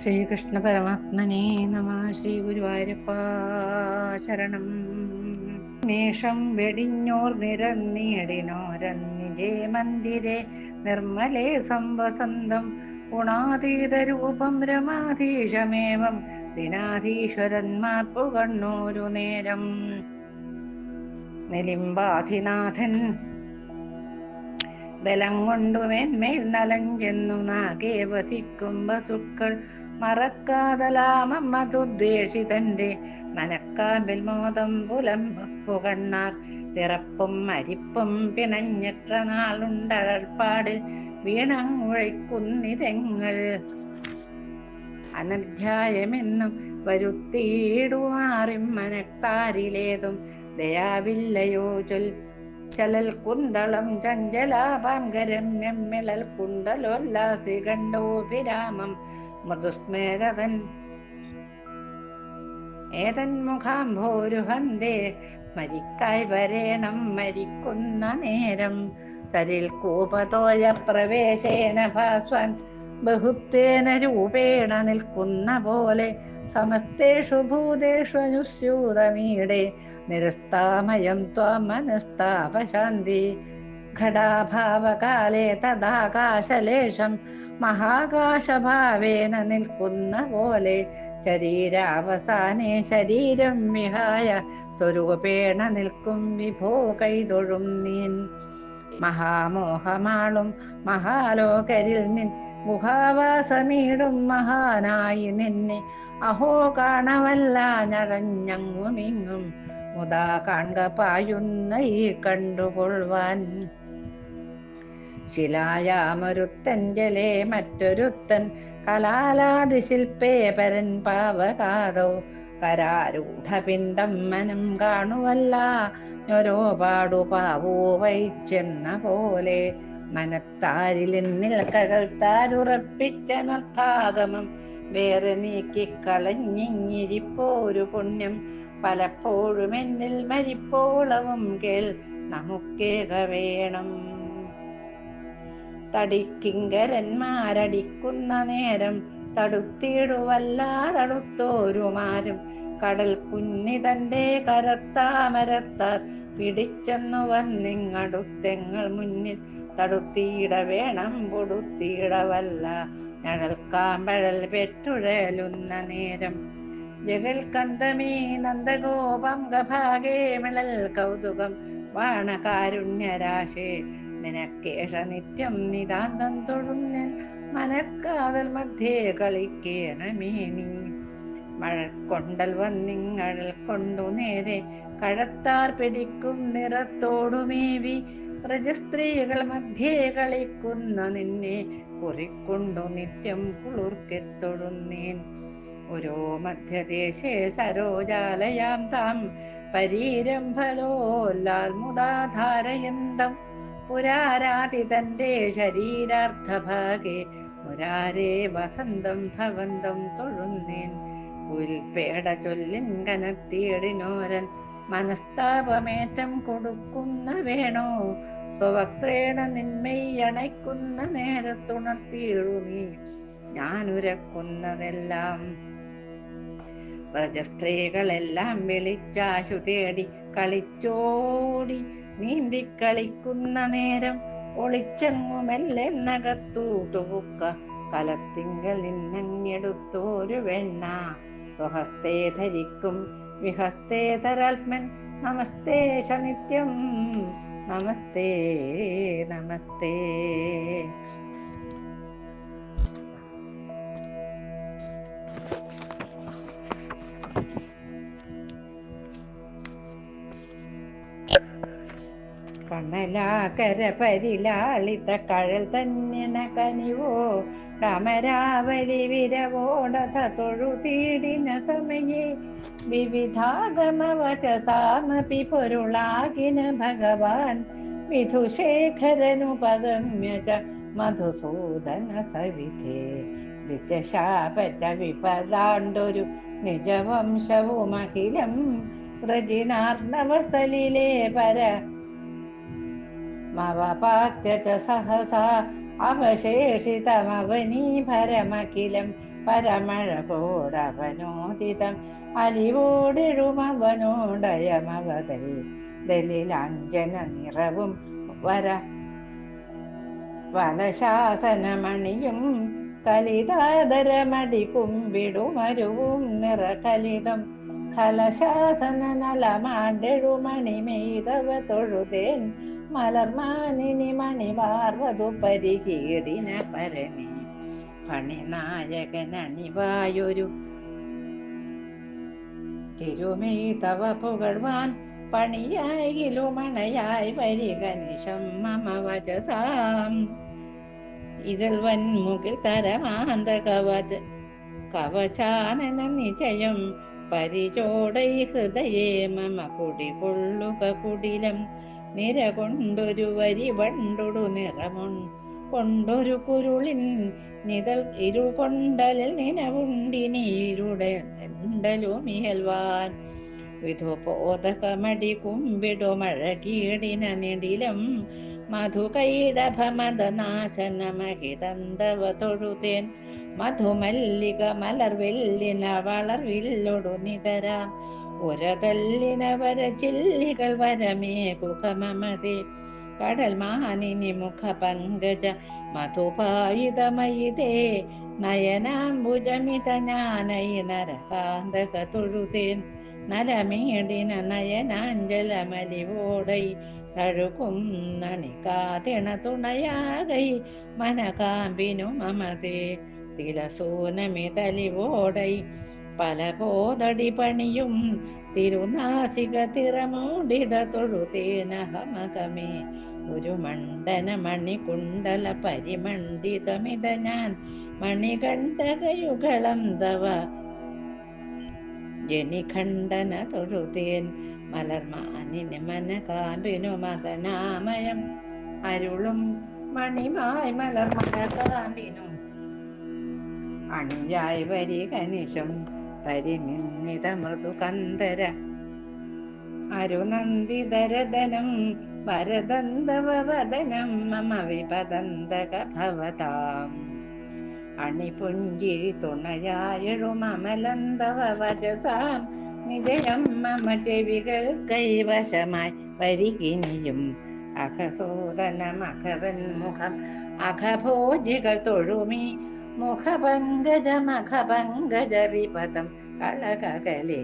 ശ്രീകൃഷ്ണ പരമാത്മനെ നമ ശ്രീ ഗുരുവായൂരപ്പ ശരണം. മേഷം വെടിഞ്ഞോർ നിരന്നിയടിനോരന്നിജേ മന്ദിരെ നിർമ്മലേ സംവസന്തം. ഗുണാതീതരൂപം രമാധീശമേവം ദിനാധീശ്വരന്മാർ പുകണ്ണൂരു നേരം. നിലിംബാധിനാഥൻ ബലം കൊണ്ടുമേന്മേൽ നലഞ്ചെന്നു നാകേ വസിക്കും വസുക്കൾ. മറക്കാതലാമതുദ്ദേശിതന്റെ മനക്കാമ്പിൽ മോദം പുലം പുലമ്പുകണ്ണാർ പിറപ്പും അരിപ്പും പിണഞ്ഞെത്ര നാളുണ്ടഴൽപ്പാട് വീണങ്ങുഴയ്ക്കുന്നിതെങ്ങൾ അനധ്യായമെന്നും വരുത്തിയിടുവാറും മനത്താരിലേതും ദയാവില്ലയോ ചൊൽ ചലൽ കുന്തളം ചഞ്ചലാപാങ്കരമ്യം മിളൽ കുണ്ടലോല്ലാസി കണ്ടോഭിരാമം മൃദുസ്മേരതൻ. ഏതന്മുഖാംഭോരുഹന്തേ മരിക്കായി വരേണം മരിക്കുന്ന നേരം. തരിൽ കൂപതോയ പ്രവേശേന ഭാസ്വൻ ബഹുത്തേന രൂപേണ നിൽക്കുന്ന പോലെ. സമസ്തേഷു ഭൂതേഷു അനുസ്യൂതമീടെ നിരസ്താമയം ത്വം മനസ്താപശാന്തി. ഘടാഭാവകാലേ തദാകാശലേശം മഹാകാശഭാവേന നിൽക്കുന്ന പോലെ ശരീരാവസാനെ ശരീരം വിഹായ സ്വരൂപേണ നിൽക്കും വിഭോ കൈതൊഴും നീൻ. മഹാമോഹമാളും മഹാലോകരിൽ നിൻ ഗുഹാവാസമീടും മഹാനായി നിന്നെ. അഹോ കാണവല്ല ഞറഞ്ഞങ്ങുമിങ്ങും മുതാ കാൺക പായുന്ന ഈ കണ്ടുകൊള്ളുവാൻ. ശിലായാമൊരുത്തൻ ജലേ മറ്റൊരുത്തൻ കലാലാതിശില്പേ പരൻ പാവകാതോ കരാരൂഢപിണ്ഡം മനം കാണുവല്ല ഞൊരോ പാടു പാവോ വൈച്ചെന്ന പോലെ. മനത്താരിലെന്നിൽ കകർത്താരുറപ്പിച്ച നർത്ഥാഗമം വേറെ നീക്കിക്കളഞ്ഞിങ്ങിരിപ്പോരു പുണ്യം പലപ്പോഴും എന്നിൽ മരിപ്പോളവും കേൾ നമുക്കേക വേണം. തടിക്കിങ്കരന്മാരടിക്കുന്ന നേരം തടുത്തിടുവല്ലാതടുത്തോരുമാരും കടൽ കുഞ്ഞി തന്റെ കരത്താമരത്താൽ പിടിച്ചെന്നു വന്നിങ്ങടുത്തെങ്ങൾ മുന്നിൽ തടുത്തിയിട വേണം പൊടുത്തിയിടവല്ല. ഞഴൽക്കാമ്പഴൽ പെട്ടുഴലുന്ന നേരം ജഗൽ കന്തമീ നന്ദഗോപം ഗഭാഗേ മിളൽ കൗതുകം വാണകാരുണ്യരാശേ. നിനക്കേഷ നിത്യം നിതാന്തം തൊഴുന്ന മനക്കാതൽ മധ്യേ കളിക്കേണമേ നീ. മഴക്കൊണ്ടൽ വന്നിങ്ങഴൽ കൊണ്ടു നേരെ കഴത്താർ പിടിക്കും നിറത്തോടുമേവി രജസ്ത്രീകൾ മധ്യേ കളിക്കുന്ന നിന്നെ കുറിക്കൊണ്ടു നിത്യം കുളിർക്കെത്തൊഴുന്നേൻ ഓരോ മധ്യദേശേ സരോജാലയാം താം. പരീരംഭലോല്ലാൽ മുദാധാരയന്തം പുരാരാതി തന്റെ ശരീരാർത്ഥഭാഗെ. പുരാരേ വസന്തം ഭവന്തം തൊഴുന്നേൻ. പുൽപേട ചൊല്ലിൻ കനത്തിയടിനോരൻ. മനസ്താപമേറ്റം കൊടുക്കുന്ന വേണോ? സ്വവക്രേണ നിന്മയണയ്ക്കുന്ന നേരത്തുണർത്തിയിടു നീ. ഞാനുരക്കുന്നതെല്ലാം. വ്രജസ്ത്രീകളെല്ലാം വിളിച്ചാശു തേടി കളിച്ചോടി നീന്തി കളിക്കുന്ന നേരം ഒളിച്ചെങ്ങുമെല്ലെന്നകത്തൂട്ടുപുക്ക കലത്തിങ്കൽ നിന്നങ്ങെടുത്തോരു വെണ്ണ. സ്വഹസ്തേ ധരിക്കും വിഹസ്തേ തരാത്മൻ നമസ്തേ ശനിത്യം. നമസ്തേ നമസ്തേ. കമലാകര പരിലാളിത കഴൽ തന്നിണ കനിവോ? കമരാവലി വിരവോടത തൊഴുതീടിന സമയേ. വിവിധാഗമവചതാമപി പൊരുളാകിന ഭഗവാൻ. വിധുശേഖരനുപഗമ്യ ച മധുസൂദന സവിധേ. വിദ്യശാപച വിപദാണ്ടൊരു നിജവംശവുമഖിലം. വ്രജിനാർണവസലിലേ പര മവപാത്യ സഹസാ സഹസാ അവശേഷിതമവനീഭരമഖിലം പരമഴകോടവനോദിതം അലിവോടെഴുമവനോടയമവതൽ ദലിലാഞ്ജന നിറവും വര വലശാസനമണിയും കലിതാദരമടി കുമ്പിടുമരുവും നിറകലിതം. കലശാസന നലമാണ്ടെഴുമണി മെയ്തവ തൊഴുതേൻ മലർമാനിനി മണി വാർവതു പരികീടിന പരണി. പണിനായകനണിവായൊരു തിരുമേ തവ പുകഴ്വാൻ പണിയായിലുമണയായി വരിക വചസാം. ഇതിൽ വൻമുകിൽ തരമാന്ത കവച കവചാനന നിജയം. പരിചോടൈ ഹൃദയേ മമ കുടികൊള്ളുക കുടിലം നിര കൊണ്ടൊരു വരി വണ്ടൊടു നിറമുൺ കൊണ്ടൊരു കുരുളിൻ നിതൽ ഇരു കൊണ്ടലിൽ നിനവുണ്ടിനീരുടെ ഉണ്ടലുമിയൽവാൻ വിധുപോതകമടി കുമ്പിടു മഴകീടിന നെടിലം മധു മഹിതന്തവ തൊഴുതേൻ മധുമല്ലിക മലർവെല്ലിന വളർവില്ലൊടു നിതരാം. ഉരതല്ലിന ചില്ലികൾ വരമേ കുഖമതി കടൽ മാനിനി മുഖ പങ്കജ മധുപായുധമയിതേ. നയനാംബുജമിത ജ്ഞാനൈ നരകാന്തക തൊഴുതേൻ. നരമീടിന നയനാഞ്ജലമലിവോടൈ. തഴുകും നണികാതിണ തുണയാകൈ മനകാമ്പിനു മമതേ. തിലസൂനമിതലിവോടൈ. പല പോതടി പണിയും തിരുനാസിക തിറമൂടിത തൊഴുതേനഹമകമേ ഒരു മണ്ഡന മണികുണ്ടല പരിമണ്ഡിതമിത ഞാൻ മണികണ്ഠകയുഗളം തവ ജനിഖണ്ഡന തൊഴുതേൻ മലർമാനിന് മനകാമ്പിനു മതനാമയം അരുളും മണിമായി മലർമനകാമ്പിനും അണിയായി വരി കനിശം പരിനിന്നിത മൃദുകന്ധര അരുനന്ദിതരദനം വരദന്തവദനം മമ വിപദന്തക ഭവതാം അണിപുഞ്ചിരി തുണയായെഴുമലന്തവ വചസാം നിജയം മമ ചെവികൾ കൈവശമായി വരികിനിയും. അഖസൂദനമഖവൻ മുഖം അഖഭോജികൾ തൊഴുമി. മുഖപങ്കജമഖപങ്കജ വിപദം കളകകലേ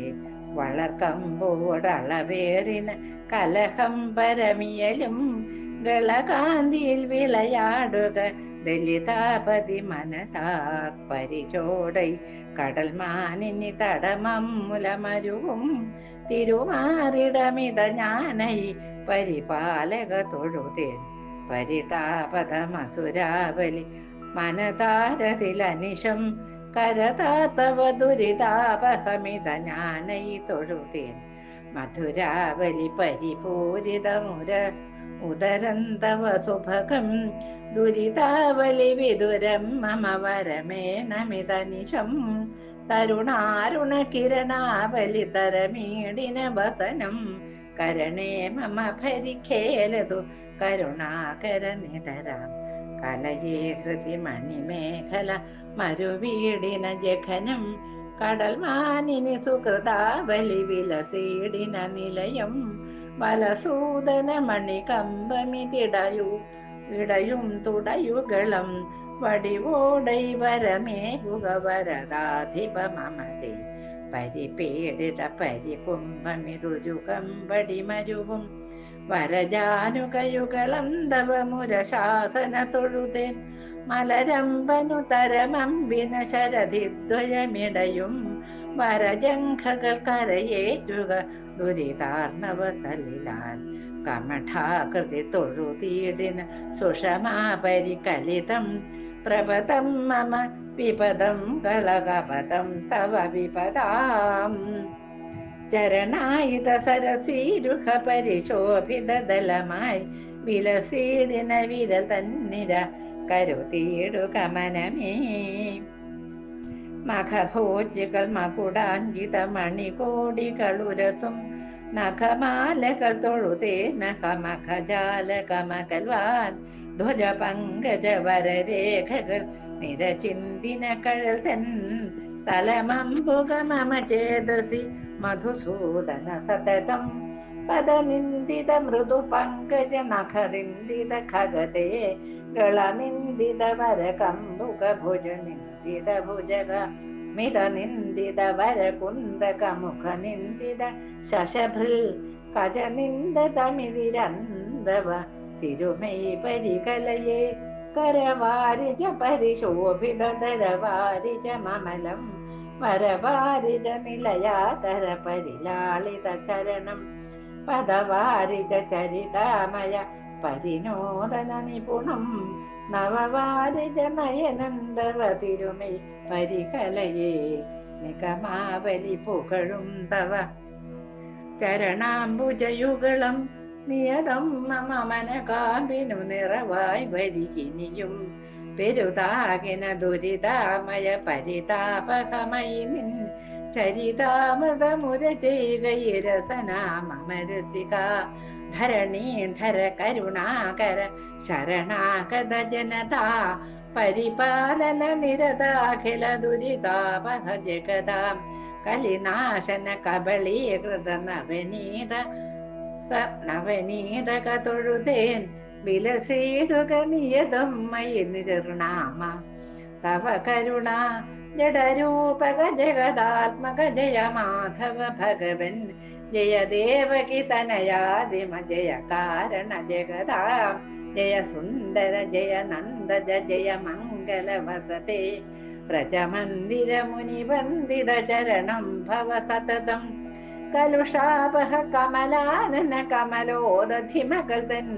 വളർക്കമ്പോടളവേറിന കലഹം പരമിയലും ഗളകാന്തിയിൽ വിളയാടുക ദലിതാപതി മനതാർ പരിചോടൈ കടൽ മാനിനി തടമം മുലമരുവും തിരുമാറിടമിത ഞാനൈ പരിപാലക തൊഴുതേൻ പരിതാപതമസുരാവലി മനതാരതിലനിശം കരതാതവ ദുരിതാപഹമിത ഞാനൈ തൊഴുതേൻ. മധുരാവലി പരിപൂരിതമുര ഉദരന്തവ സുഭകം ദുരിതാവലി വിദുരം മമ വരമേണമിതനിശം തരുണാരുണ കിരണാവലി തരമീടിന വസനം കരണേ മമ ഭരിഖേലതു കരുണാകര നിതരാം. കലയേ ഹൃതി മണിമേഖല മരുവീടിന ജഘനം കടൽ മാനിനി സുഹൃതാവലി വിലസീടിന നിലയം വലസൂദന മണി കമ്പമിതിടയു ഇടയും തുടയുകളം വടിവോടൈ വരമേകുക വരദാധിപ മമതി പരിപീഡിത പരികുംഭമിരുകം വടിമരുവും വരജാനുകയുകളം തവ മുരശാസന തൊഴുതേൻ മലരമ്പനു തരമമ്പിന ശരതിദ്വയമിടയും വരജംഘകൾ കരയേറ്റുക ദുരിതാർണവ തലിലാൽ കമഠാകൃതി തൊഴുതീടിന സുഷമാപരികലിതം. പ്രപദം മമ വിപദം കളകപദം തവ വിപദാം. ചരണായുധ സരസീരുഹ പരിശോഭിത ദലമായി വിലസീടിന വിര തന്നിര കരുതീടു കമനമേ. മഖഭോജികൾ മകുടാഞ്ചിത മണികോടികളുരസും നഖമാലകൾ തൊഴുതേ നഖമഖജാല കമകൽവാൻ ധ്വജ പങ്കജ വരരേഖകൾ നിരചിന്തിന കഴസൻ തലമമ്പുക മമ ചേതസി मधुसूदन मधुसूदनसततं पदनिन्दित मृदुपङ्कजनखनिन्दितखगते गलनिन्दित वरकम्बुकभुजनिन्दित भुजग मितनिन्दित वरकुन्दकमुखनिन्दित शशभृल् कजनिन्दतमिरन्दव तिरुमे परिकलये करवारिज परिशोभिन ममलम् നിലയാതര പരിലാളിത ചരണം. പദവാരിത ചരിതാമയ പരിനോദന നിപുണം. നവവാരിത നയനന്ദവ തിരുമൈ പരികലയേ നിഗമാവലി പുകഴും തവ ചരണാംബുജയുഗളം നിയതം മമ മനകാമ്പിനു നിറവായി വരികിനിയും. पिरुताकिन दुरितामयपरितापकमयिन् चरितामृतमुरचैरयिरसना मम ऋतिका धरणीधर जनता परिपालन निरताखिल दुरितापह जगदा വിലസീടുക നിയതം മയി നിർണാമ തവ കരുണ ജഡരൂപക ജഗദാത്മക ജയ മാധവ ഭഗവൻ ജയ ദേവകി തനയാദിമ ജയ കാരണ ജഗദാ ജയ സുന്ദര ജയ നന്ദജ ജയ മംഗല വസത്തെ വ്രജമന്ദിര മുനിവന്ദിത ചരണം ഭവ സതതം. കലുഷാപഹ കമലാനന കമലോദധിമകൃതൻ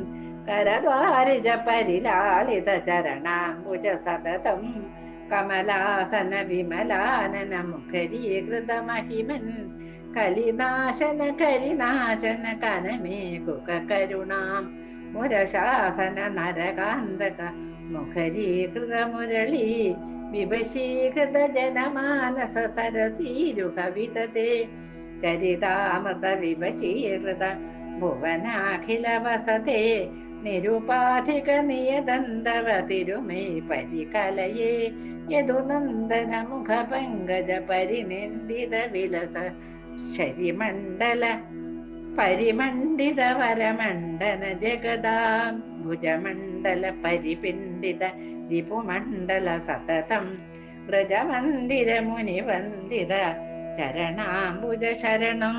കരദ്വാരിജ പരിലാളിത ചരണാംബുജ സതതം കമലാസന വിമലാനന മുഖരീകൃത മഹിമൻ കലിനാശന കരിനാശന കനമേ കുക കരുണാം മുരശാസന നരകാന്തക മുഖരീകൃത മുരളി വിവശീകൃത ജനമാനസ നിരുപാധിക നിയതന്തവ തിരുമേ പരികലയേ യദുനന്ദന മുഖ പങ്കജ പരിനിന്ദിത വിലസ ശരിമണ്ഡല പരിമണ്ഡിത വരമണ്ഡന ജഗദാം ഭുജമണ്ഡല പരിപിണ്ഡിത രിപുമണ്ഡല സതതം വ്രജമന്ദിര മുനിവന്ദിത ചരണാംബുജ ശരണം